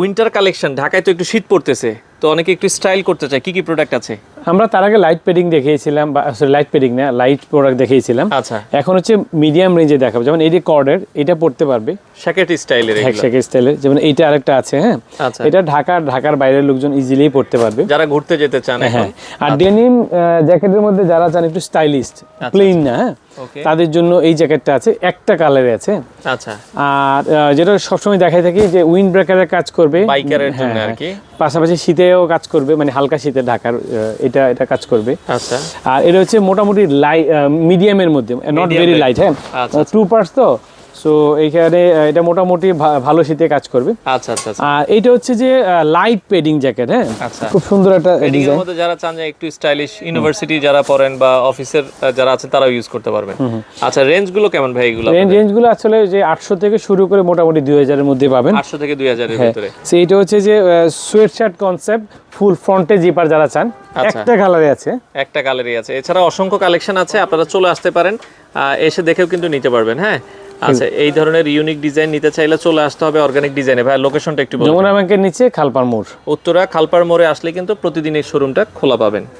Winter collection, ঢাকায় তো একটু শীত পড়তেছে, তো অনেকে একটু স্টাইল করতে চায়, কি কি প্রোডাক্ট আছে? আমরা তার আগে লাইট পেডিং দেখিয়েছিলাম বা সরি লাইট পেডিং না লাইট প্রোডাক্ট দেখিয়েছিলাম। আচ্ছা। এখন হচ্ছে মিডিয়াম রেঞ্জে দেখাবো। যেমন এই যে কর্ডের এটা পড়তে পারবে। শ্যাকেট স্টাইলের হ্যাক শেকের স্টাইলের যেমন এইটা আরেকটা আছে হ্যাঁ? আচ্ছা। এটা ঢাকা ঢাকার বাইরের লোকজন ইজিলি পড়তে পারবে। যারা ঘুরতে যেতে চান এখন। হ্যাঁ। আর ডেনিম জ্যাকেটের মধ্যে যারা চান একটু স্টাইলিস্ট প্লেন না হ্যাঁ? তাদের জন্য এই জ্যাকেটটা আছে একটা কালারে আছে। আচ্ছা। আর যেটা সবসময় দেখাই থাকি যে উইন্ড ব্রেকারের কাজ করবে। বাইকারের জন্য হ্যাঁ, আর কি। পাশাপাশি শীতেও কাজ করবে মানে হালকা শীতে ঢাকার এটা এটা কাজ করবে। আচ্ছা। আর এটা হচ্ছে মোটামুটি লাই মিডিয়ামের মধ্যে নট ভেরি লাইট হ্যাঁ? আচ্ছা, টু পার্টস তো? সো এইখানে এটা মোটামুটি ভালো শীতে কাজ করবে। আচ্ছা আচ্ছা আচ্ছা। আর এইটা হচ্ছে যে লাইট পেডিং জ্যাকেট হ্যাঁ? আচ্ছা। খুব সুন্দর একটা এর ডিজাইন মধ্যে যারা চান যে একটু স্টাইলিশ ইউনিভার্সিটি যারা পড়েন বা অফিসের যারা আছেন তারাও ইউজ করতে পারবেন। আচ্ছা রেঞ্জগুলো কেমন ভাই এগুলো রেঞ্জ রেঞ্জগুলো আসলে যে আটশো থেকে শুরু করে মোটামুটি দুই হাজারের মধ্যে পাবেন। আটশো থেকে দুই হাজারের হ্যাঁ। ভিতরে। এটা হচ্ছে যে সোয়েট শার্ট কনসেপ্ট ফুল ফ্রন্টে জিপার যারা চান। আচ্ছা। একটা কালারে আছে। একটা গ্যালারি আছে। এছাড়া অসংখ্য কালেকশন আছে আপনারা চলে আসতে পারেন। এসে দেখেও কিন্তু নিতে পারবেন হ্যাঁ? আচ্ছা এই ধরনের ইউনিক ডিজাইন নিতে চাইলে চলে আসতে হবে অর্গানিক ডিজাইনে ভাই লোকেশনটা একটু বলুন যমুনা ব্যাংকের নিচে খালপার মোড়। উত্তরা খালপার মোড়ে আসলে কিন্তু প্রতিদিন এই শোরুমটা খোলা পাবেন।